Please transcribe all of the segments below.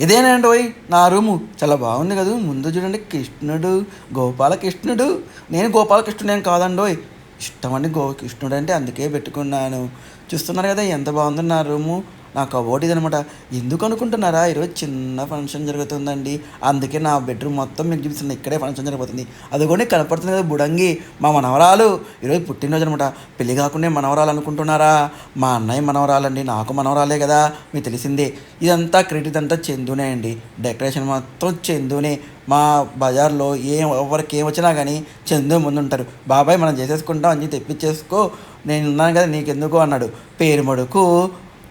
ఇదేనండి ఓయ్? నా రూము. చాలా బాగుంది కదా. ముందు చూడండి కృష్ణుడు గోపాలకృష్ణుడు. నేను గోపాలకృష్ణుడు కాదండి ఓయ్. ఇష్టమండి గో కృష్ణుడు అంటే అందుకే పెట్టుకున్నాను. చూస్తున్నారు కదా ఎంత బాగుంది నా రూము. నాకు కబోర్డ్ అనమాట ఎందుకు అనుకుంటున్నారా? ఈరోజు చిన్న ఫంక్షన్ జరుగుతుందండి. అందుకే నా బెడ్రూమ్ మొత్తం మీకు చూపిస్తుంది ఇక్కడే ఫంక్షన్ జరగబోతుంది అదిగోండి కనపడుతుంది కదా బుడంగి మా మనవరాలు. ఈరోజు పుట్టినరోజు అనమాట పెళ్ళి కాకుండా మనవరాలు అనుకుంటున్నారా? మా అన్నయ్య మనవరాలండి నాకు మనవరాలే కదా మీకు తెలిసిందే. ఇదంతా క్రెడిట్ అంతా చందునే అండి. డెకరేషన్ మొత్తం చందునే. మా బజార్లో ఏం ఎవరికి ఏం వచ్చినా కానీ చందు ముందు ఉంటారు బాబాయ్ మనం చేసేసుకుంటాం అని తెప్పించేసుకో. నేను ఉన్నాను కదా నీకెందుకు? అన్నాడు. పేరుమడుకు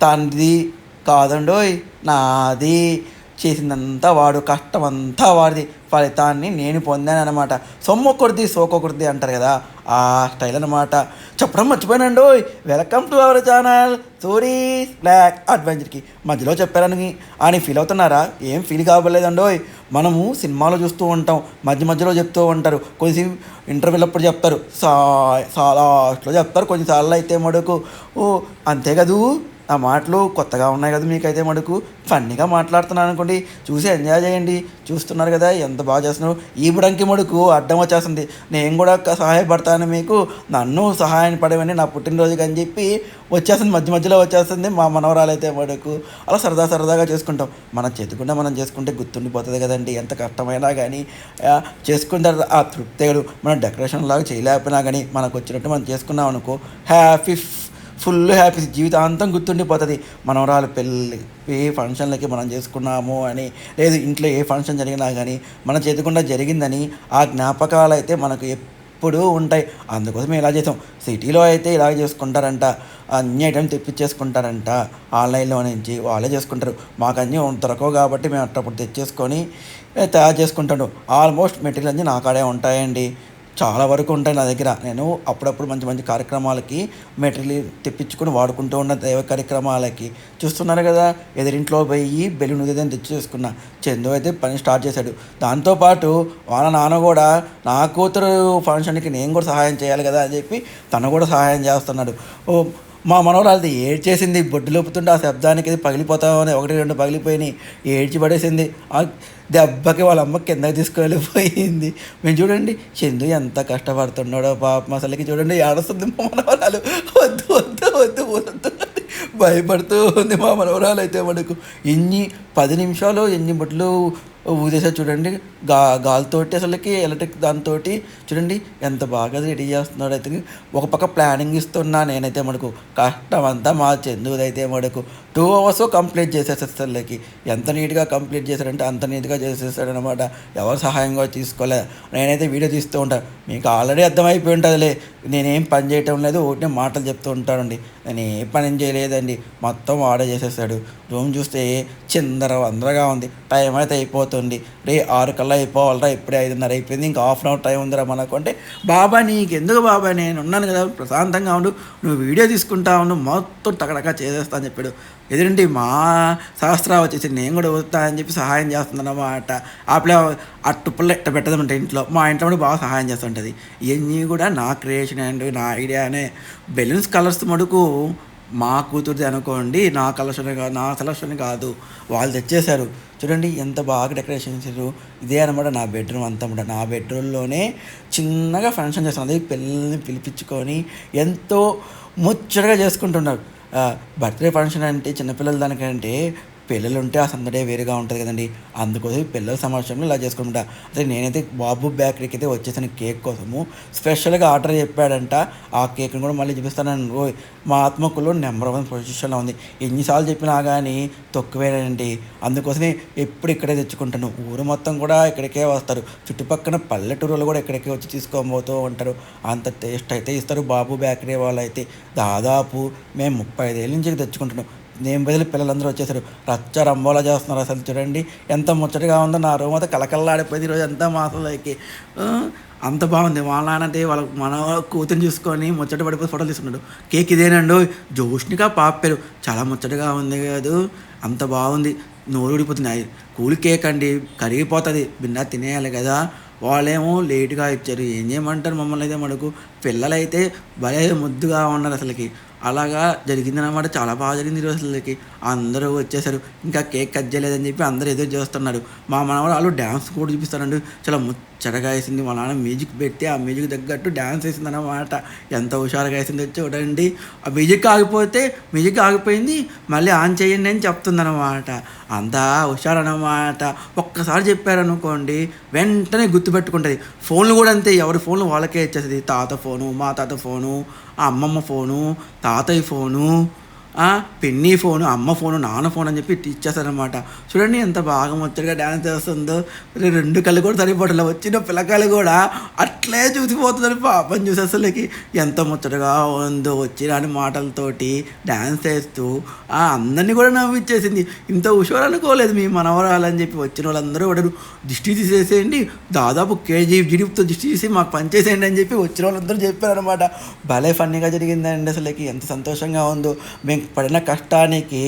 తనది కాదండోయ్ నాది. చేసిందంతా వాడు కష్టమంతా వాడిది. ఫలితాన్ని నేను పొందాను అనమాట సొమ్మొక్కడిది సోకొకరిది అంటారు కదా ఆ స్టైల్ అనమాట చెప్పడం మర్చిపోయానండోయ్. Welcome to our channel stories black అడ్వెంచర్కి. మధ్యలో చెప్పారని. అని ఫీల్ అవుతున్నారా? ఏం ఫీల్ కావలేదండో మనము సినిమాలో చూస్తూ ఉంటాం. మధ్య మధ్యలో చెప్తూ ఉంటారు. కొంచెం ఇంటర్వ్యూలు అప్పుడు చెప్తారు. సా లాస్ట్లో చెప్తారు. కొన్నిసార్లు అయితే మడుకు. ఓ అంతే కదూ? ఆ మాటలు కొత్తగా ఉన్నాయి కదా మీకైతే మటుకు ఫన్నీగా మాట్లాడుతున్నాను అనుకోండి. చూసి ఎంజాయ్ చేయండి. చూస్తున్నారు కదా ఎంత బాగా చేస్తున్నావు. ఈ బుడంకి మడుకు అడ్డం వచ్చేస్తుంది. నేను కూడా సహాయపడతాను మీకు. నన్ను సహాయం పడవని నా పుట్టినరోజుకి అని చెప్పి వచ్చేస్తుంది. మధ్య మధ్యలో వచ్చేస్తుంది. మా మనవరాలైతే మడుకు. అలా సరదా సరదాగా చేసుకుంటాం. మనం చేతుకుండా మనం చేసుకుంటే గుర్తుండిపోతుంది కదండి. ఎంత కష్టమైనా కానీ చేసుకుంటారు ఆ తృప్తి మనం డెకరేషన్ లాగా చేయలేకపోయినా కానీ మనకు వచ్చినట్టు మనం చేసుకున్నాం అనుకో హ్యాపీ ఫుల్ హ్యాపీ జీవితాంతం గుర్తుండిపోతుంది. మనవరాలు పెళ్ళి ఏ ఫంక్షన్లకి మనం చేసుకున్నాము అని లేదు ఇంట్లో ఏ ఫంక్షన్ జరిగినా కానీ మన చేతికుండా జరిగిందని ఆ జ్ఞాపకాలు అయితే మనకు ఎప్పుడూ ఉంటాయి. అందుకోసం ఇలా చేసాం. సిటీలో అయితే ఇలా చేసుకుంటారంట. అన్ని ఐటమ్ తెప్పించేసుకుంటారంట. ఆన్లైన్లో నుంచి వాళ్ళే చేసుకుంటారు. మాకు అన్నీ దొరకవు కాబట్టి మేము అట్టప్పుడు తెచ్చేసుకొని తయారు చేసుకుంటాడు ఆల్మోస్ట్ మెటీరియల్ అన్నీ నా కాడే ఉంటాయండి. చాలా వరకు ఉంటాయి నా దగ్గర. నేను అప్పుడప్పుడు మంచి మంచి కార్యక్రమాలకి మెటీరియల్ తెప్పించుకొని వాడుకుంటూ ఉన్న దైవ కార్యక్రమాలకి. చూస్తున్నారు కదా ఎదురింట్లో పోయి బెలూన్ ఉదయం తెచ్చి చేసుకున్నా చందు అయితే పని స్టార్ట్ చేశాడు. దాంతోపాటు వాళ్ళ నాన్న కూడా నా కూతురు ఫంక్షన్కి నేను కూడా సహాయం చేయాలి కదా అని చెప్పి తను కూడా సహాయం చేస్తున్నాడు. ఓ మా మనవరాలది ఏడ్చేసింది బొడ్డు లోపుతుంటే ఆ శబ్దానికి ఇది పగిలిపోతామని ఒకటి రెండు పగిలిపోయినాయి ఏడ్చి పడేసింది. దెబ్బకి వాళ్ళ అమ్మ కిందకి తీసుకెళ్ళిపోయింది. మేము చూడండి చందు ఎంత కష్టపడుతున్నాడో పాపం. అసలుకి చూడండి ఏడుస్తుంది మా మనవరాలు. వద్దు వద్దు వద్దు వద్దు భయపడుతూ ఉంది మా మనవరాలు అయితే మనకు. ఎన్ని పది నిమిషాలు ఎన్ని బొట్లు ఊదేసా చూడండి. గా గాలితోటి అసలుకి ఎలక్ట్రిక్ దాంతో చూడండి ఎంత బాగా రెడీ చేస్తున్నాడు అయితే. ఒక పక్క ప్లానింగ్ ఇస్తున్నా నేనైతే మనకు కష్టం అంతా మా చెందుదైతే మనకు టూ అవర్స్ కంప్లీట్ చేసేసేసరికి ఎంత నీట్గా కంప్లీట్ చేశాడంటే అంత నీట్గా చేసేసాడు అనమాట ఎవరు సహాయంగా తీసుకోలేదు నేనైతే వీడియో తీస్తూ ఉంటాను మీకు ఆల్రెడీ అర్థమైపోయి ఉంటుందిలే. నేనేం పని చేయటం లేదు ఒకటే మాటలు చెప్తూ ఉంటానండి. నేను ఏ పని చేయలేదండి. మొత్తం ఆర్డర్ చేసేసాడు. రూమ్ చూస్తే చిందర వందరగా ఉంది. టైం అయితే అయిపోతుంది. రే ఆరు కల్లా అయిపోవాలరా ఇప్పుడే ఐదున్నర అయిపోయింది ఇంకా హాఫ్ అన్ అవర్ టైం ఉందిరా మనకు అంటే బాబా నీకెందుకు బాబా నేను ఉన్నాను కదా ప్రశాంతంగా ఉండు నువ్వు వీడియో తీసుకుంటా ఉండు మొత్తం టకటకా చేసేస్తా అని చెప్పాడు. ఎదురుంటి మా శాస్త్ర వచ్చేసి నేను కూడా వస్తా అని చెప్పి సహాయం చేస్తుందన్నమాట. ఆ పిల్ల అట్టు పుల్ల ఎట్ట ఇంట్లో. మా ఇంట్లో కూడా బాగా సహాయం చేస్తుంటుంది. ఇవన్నీ కూడా నా క్రియేషన్ అండ్ నా ఐడియానే బెలూన్స్ కలర్స్ మటుకు మా కూతురిది అనుకోండి నా కలెక్షన్ కాదు నా సెలక్షన్ కాదు. వాళ్ళు తెచ్చేశారు. చూడండి ఎంత బాగా డెకరేషన్ చేశారు. ఇదే అనమాట నా బెడ్రూమ్ అంతా అనమాట నా బెడ్రూమ్లోనే చిన్నగా ఫంక్షన్ చేస్తాను అదే పిల్లల్ని పిలిపించుకొని ఎంతో ముచ్చటగా చేసుకుంటున్నారు. బర్త్డే ఫంక్షన్ అంటే చిన్నపిల్లల దానికంటే పిల్లలు ఉంటే ఆ సందడే వేరుగా ఉంటుంది కదండి. అందుకోసం పిల్లల సమావేశంలో ఇలా చేసుకుంటా. అదే నేనైతే బాబు బేకరీకి అయితే వచ్చేసాను కేక్ కోసము. స్పెషల్గా ఆర్డర్ చెప్పాడంట. ఆ కేక్ని కూడా మళ్ళీ చూపిస్తానని. మా ఆత్మకులు నెంబర్ వన్ పొజిషన్లో ఉంది. ఎన్నిసార్లు చెప్పినా కానీ తొక్కువేనండి అందుకోసమే ఎప్పుడు ఇక్కడే తెచ్చుకుంటాను. ఊరు మొత్తం కూడా ఇక్కడికే వస్తారు. చుట్టుపక్కల పల్లెటూరులు కూడా ఇక్కడికే వచ్చి తీసుకోబోతూ ఉంటారు. అంత టేస్ట్ అయితే ఇస్తారు బాబు బేకరీ వాళ్ళు అయితే దాదాపు మేము ముప్పై ఐదేళ్ళ నుంచి తెచ్చుకుంటున్నాం. నేను బదిలి పిల్లలందరూ వచ్చేసారు. రచ్చ రంబోలా చేస్తున్నారు అసలు చూడండి. ఎంత ముచ్చటగా ఉందో నా రూమ్ అయితే కలకల్లాడిపోయింది ఈరోజు ఎంత మాసంలోకి అంత బాగుంది. వాళ్ళ నాన్నంటే వాళ్ళ మన కూతురు చూసుకొని ముచ్చట పడిపోయి ఫోటోలు తీసుకున్నాడు. కేక్ ఇదేనండు. జోష్నిగా పాపారు చాలా ముచ్చటగా ఉంది కాదు. అంత బాగుంది. నోరు ఊడిపోతుంది కూల్ కేక్ అండి. కరిగిపోతుంది. బిన్నా తినేయాలి కదా. వాళ్ళేమో లేటుగా ఇచ్చారు. ఏం చేయమంటారు మమ్మల్ని అయితే మనకు పిల్లలైతే భలే ముద్దుగా ఉన్నారు అసలుకి. అలాగా జరిగిందనమాట చాలా బాగా జరిగింది ఈరోజు అందరూ వచ్చేసారు. ఇంకా కేక్ కట్ చేయలేదని చెప్పి అందరూ ఎదురు చేస్తున్నారు మా మనవరాలు డ్యాన్స్ కూడా చూపిస్తారండి. చాలా ముచ్చటగా వేసింది మా నాన్న మ్యూజిక్ పెట్టి ఆ మ్యూజిక్ తగ్గట్టు డ్యాన్స్ వేసింది అన్నమాట ఎంత హుషారుగా వేసిందో చూడండి. ఆ మ్యూజిక్ ఆగిపోతే మ్యూజిక్ ఆగిపోయింది మళ్ళీ ఆన్ చేయండి అని చెప్తుందన్నమాట. అంతా హుషారు అన్నమాట ఒక్కసారి చెప్పారనుకోండి వెంటనే గుర్తుపెట్టుకుంటుంది. ఫోన్లు కూడా అంతే ఎవరి ఫోన్లు వాళ్ళకే ఇచ్చేస్తుంది. తాత ఫోను మా తాత ఫోను ఆ అమ్మమ్మ ఫోను తాతయ్య ఫోను పిన్ని ఫోను అమ్మ ఫోను నాన్న ఫోన్ అని చెప్పి ఇచ్చేస్తారనమాట చూడండి ఎంత బాగా ముచ్చటగా డ్యాన్స్ చేస్తుందో. రెండు కళ్ళు కూడా సరిపోవట్లే వచ్చిన పిల్లకాయలు కూడా అట్లే చూసిపోతుందని పాపం చూసి అసలుకి ఎంత ముచ్చటగా ఉందో వచ్చిన మాటలతోటి డ్యాన్స్ చేస్తూ ఆ అందరినీ కూడా నవ్విచ్చేసింది. ఇంత హుషారు అనుకోలేదు మీ మనవరాలని చెప్పి వచ్చిన వాళ్ళందరూ కూడా దిష్టి తీసేసేయండి. దాదాపు కేజీ జిడిపుతో దిష్టి తీసి మాకు పనిచేసేయండి అని చెప్పి వచ్చిన వాళ్ళందరూ చెప్పారనమాట భలే ఫన్నీగా జరిగిందండి అసలుకి. ఎంత సంతోషంగా ఉందో. మేము పడిన కష్టానికి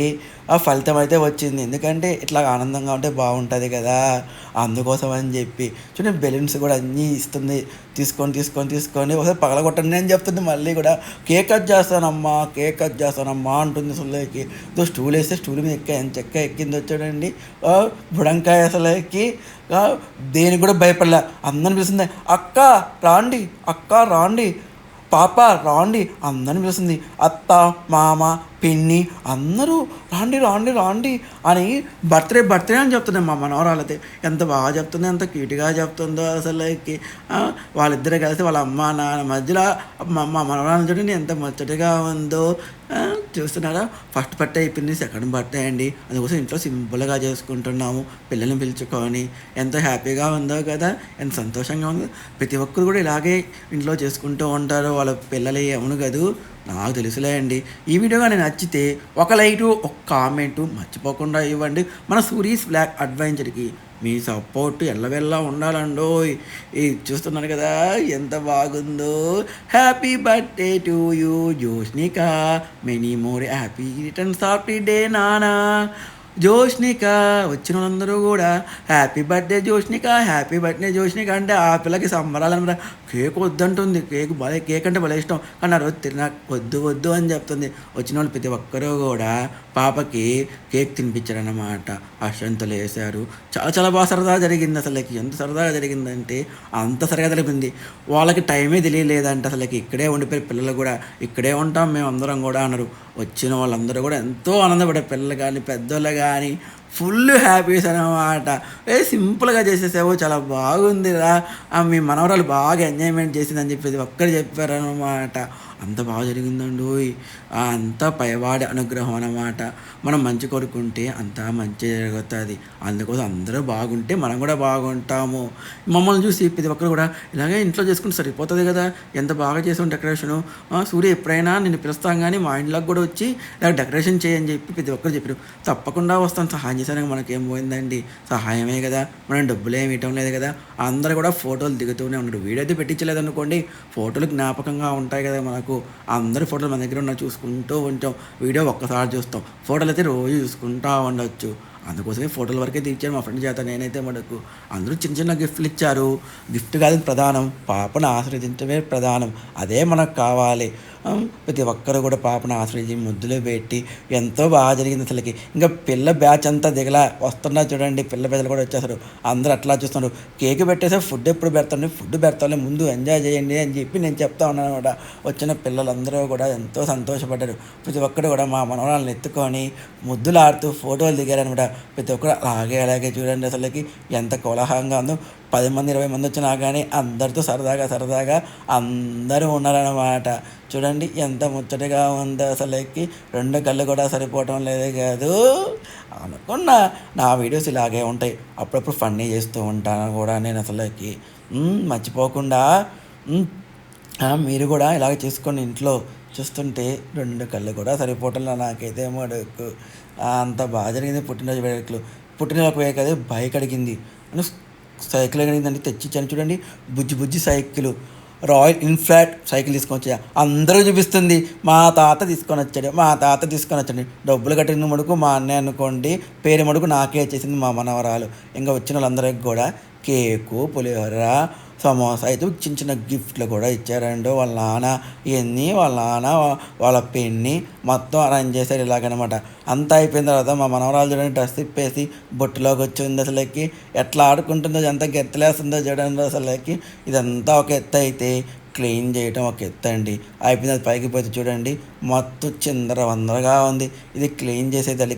ఆ ఫలితం అయితే వచ్చింది. ఎందుకంటే ఇట్లా ఆనందంగా ఉంటే బాగుంటుంది కదా. అందుకోసం అని చెప్పి. చూడండి బెలూన్స్ కూడా అన్నీ ఇస్తుంది. తీసుకొని తీసుకొని తీసుకొని ఒకసారి పగలగొట్టండి అని చెప్తుంది. మళ్ళీ కూడా కేక్ కట్ చేస్తానమ్మా కేక్ కట్ చేస్తానమ్మా అంటుంది అసలుకి దో స్టూల్ వేస్తే స్టూల్ మీద ఎక్క ఎంత చెక్క ఎక్కింది వచ్చాడండి బుడంకాయ అసలు ఎక్కి దేనికి కూడా భయపడలే. అందరిని పిలుస్తుంది అక్క రాండి అక్క రాండి. పాప రాండి అందరిని పిలుస్తుంది. అత్త మామ పిన్ని అందరూ రాండి రాండి రాండి అని బర్త్డే బర్త్డే అని చెప్తున్నాయి మా మనవరాలైతే. ఎంత బాగా చెప్తుందో ఎంత క్యూట్గా చెప్తుందో అసలుకి వాళ్ళిద్దరే కలిసి వాళ్ళ అమ్మ నాన్న మధ్యలో మా మా మనవరాలు చూడండి ఎంత ముచ్చటగా ఉందో. చూస్తున్నారా? ఫస్ట్ బర్త్డే అయిపోయింది సెకండ్ బర్త్డే అండి. అందుకోసం ఇంట్లో సింపుల్గా చేసుకుంటున్నాము పిల్లల్ని పిలుచుకొని. ఎంతో హ్యాపీగా ఉందో కదా ఎంత సంతోషంగా ఉందో. ప్రతి ఒక్కరు కూడా ఇలాగే ఇంట్లో చేసుకుంటూ ఉంటారు. వాళ్ళ పిల్లలు ఏమను కదూ నాకు తెలుసులే అండి ఈ వీడియో కానీ నచ్చితే ఒక లైటు ఒక కామెంటు మర్చిపోకుండా ఇవ్వండి. మన సూరీస్ బ్లాక్ అడ్వెంచర్కి మీ సపోర్ట్ ఎల్లవెల్లా ఉండాలండోయ్. ఈ చూస్తున్నారు కదా ఎంత బాగుందో. Happy birthday to you Joshnika many more happy returns of day నానా జోష్నిక వచ్చిన వాళ్ళందరూ కూడా happy birthday Joshnika happy birthday Joshnika అంటే ఆ పిల్లకి సంబరాలు కేక్ వద్దంటుంది. కేక్ భలే కేక్ అంటే భలే ఇష్టం. కానీ ఆ రోజు తిన వద్దు వద్దు అని చెప్తుంది. వచ్చిన వాళ్ళు ప్రతి ఒక్కరూ కూడా పాపకి కేక్ తినిపించారన్నమాట. అక్షంతలు వేశారు చాలా చాలా బాగా సరదాగా జరిగింది అసలుకి. ఎంత సరదాగా జరిగిందంటే అంత సరదాగా జరిగింది. వాళ్ళకి టైమే తెలియలేదంటే అసలుకి. ఇక్కడే ఉండిపోయిన పిల్లలు కూడా. ఇక్కడే ఉంటాం మేము అందరం కూడా అన్నారు. వచ్చిన వాళ్ళందరూ కూడా ఎంతో ఆనందపడే పిల్లలు కానీ పెద్దోళ్ళు కానీ ఫుల్ హ్యాపీస్ అనమాట ఏ సింపుల్గా చేసేసావు చాలా బాగుందిరా. మీ మనవరాలు బాగా ఎంజాయ్మెంట్ చేసిందని చెప్పేసి ఒక్కరు చెప్పారనమాట అంత బాగా జరిగిందండి ఓయ్. అంతా పైవాడి అనుగ్రహం అన్నమాట. మనం మంచి కోరుకుంటే అంతా మంచి జరుగుతుంది. అందుకోసం అందరూ బాగుంటే మనం కూడా బాగుంటాము. మమ్మల్ని చూసి ప్రతి ఒక్కరు కూడా ఇలాగే ఇంట్లో చేసుకుంటే సరిపోతుంది కదా. ఎంత బాగా చేసాం డెకరేషను? ఆ, సూర్య ఎప్పుడైనా నేను పిలుస్తాం కానీ మా ఇంట్లోకి కూడా వచ్చి ఇలా డెకరేషన్ చేయని చెప్పి ప్రతి ఒక్కరు చెప్పారు. తప్పకుండా వస్తాను సహాయం చేశానికి మనకేం పోయిందండి? సహాయమే కదా. మనం డబ్బులు ఏమి ఇవ్వటం లేదు కదా. అందరూ కూడా ఫోటోలు దిగుతూనే ఉన్నారు వీడియో అయితే పెట్టించలేదు అనుకోండి ఫోటోలు జ్ఞాపకంగా ఉంటాయి కదా మనకు. అందరి ఫోటోలు మన దగ్గర ఉన్న చూసుకుంటూ ఉంటాం. వీడియో ఒక్కసారి చూస్తాం. ఫోటోలు అయితే రోజు చూసుకుంటూ ఉండొచ్చు. అందుకోసమే ఫోటోల వరకే తీర్చాను మా ఫ్రెండ్ చేత నేనైతే మనకు అందరూ చిన్న చిన్న గిఫ్ట్లు ఇచ్చారు. గిఫ్ట్ కాదు ప్రధానం. పాపను ఆశ్రయించడమే ప్రధానం. అదే మనకు కావాలి. ప్రతి ఒక్కరు కూడా పాపను ఆశ్రయించి ముద్దులో పెట్టి ఎంతో బాగా జరిగింది అసలుకి. ఇంకా పిల్ల బ్యాచ్ అంతా దిగలా వస్తున్నా చూడండి పిల్ల పెద్దలు కూడా వచ్చేసారు అందరూ అట్లా చూస్తున్నారు. కేక్ పెట్టేసే ఫుడ్ ఎప్పుడు పెడతాను ఫుడ్ పెడతాను ముందు ఎంజాయ్ చేయండి అని చెప్పి నేను చెప్తా ఉన్నాను అనమాట. వచ్చిన పిల్లలందరూ కూడా ఎంతో సంతోషపడ్డారు. ప్రతి ఒక్కరు కూడా మా మనవరాలను ఎత్తుకొని ముద్దులు ఆడుతూ ఫోటోలు దిగారనమాట. ప్రతి ఒక్కరు అలాగే అలాగే చూడండి అసలుకి ఎంత కోలాహలంగా ఉందో. పది మంది ఇరవై మంది వచ్చినా కానీ అందరితో సరదాగా సరదాగా అందరూ ఉన్నారన్నమాట. చూడండి ఎంత ముచ్చటగా ఉందో అసలుకి. రెండు కళ్ళు కూడా సరిపోవటం లేదే కాదు. అనుకున్న నా వీడియోస్ ఇలాగే ఉంటాయి. అప్పుడప్పుడు ఫన్నీ చేస్తూ ఉంటాను కూడా నేను అసలుకి. మర్చిపోకుండా. మీరు కూడా ఇలాగ చేసుకొని ఇంట్లో చూస్తుంటే రెండు కళ్ళు కూడా సరిపోవటంలో నాకైతే మడుకు అంత బాగా జరిగింది పుట్టినరోజు వేడుకలు. పుట్టినరోజు వేడుక బైక్ అడిగింది అని సైకిల్ అనేది తెచ్చిచ్చాను చూడండి. బుజ్జి బుజ్జి సైకిల్. రాయల్ ఇన్ఫ్లాట్ సైకిల్ తీసుకొని వచ్చా అందరూ చూపిస్తుంది. మా తాత తీసుకొని వచ్చాడు. మా తాత తీసుకొని వచ్చాడు. డబ్బులు కట్టిన మడుకు మా అన్నయ్య అనుకోండి. పేరు మడుకు నాకే చేసింది మా మనవరాలు. ఇంకా వచ్చిన వాళ్ళందరికీ కూడా కేకు పులిహోర సమోసా అయితే చిన్న చిన్న గిఫ్ట్లు కూడా ఇచ్చారండి. వాళ్ళ నాన్న ఇవన్నీ వాళ్ళ నాన్న వాళ్ళ పెన్ని మొత్తం అరేంజ్ చేశారు ఇలాగనమాట. అంతా అయిపోయిన తర్వాత మా మనవరాలు చూడండి డ్రెస్ తిప్పేసి బొట్టులోకి వచ్చింది అసలుకి. ఎట్లా ఆడుకుంటుందో ఎంత గెత్తలేస్తుందో చూడండి అసలుకి. ఇదంతా ఒక ఎత్తు అయితే క్లీన్ చేయటం ఒక ఎత్తు అండి. అయిపోయింది అది పైకి పోతే చూడండి మొత్తం చిందర వందరగా ఉంది. ఇది క్లీన్ చేసేది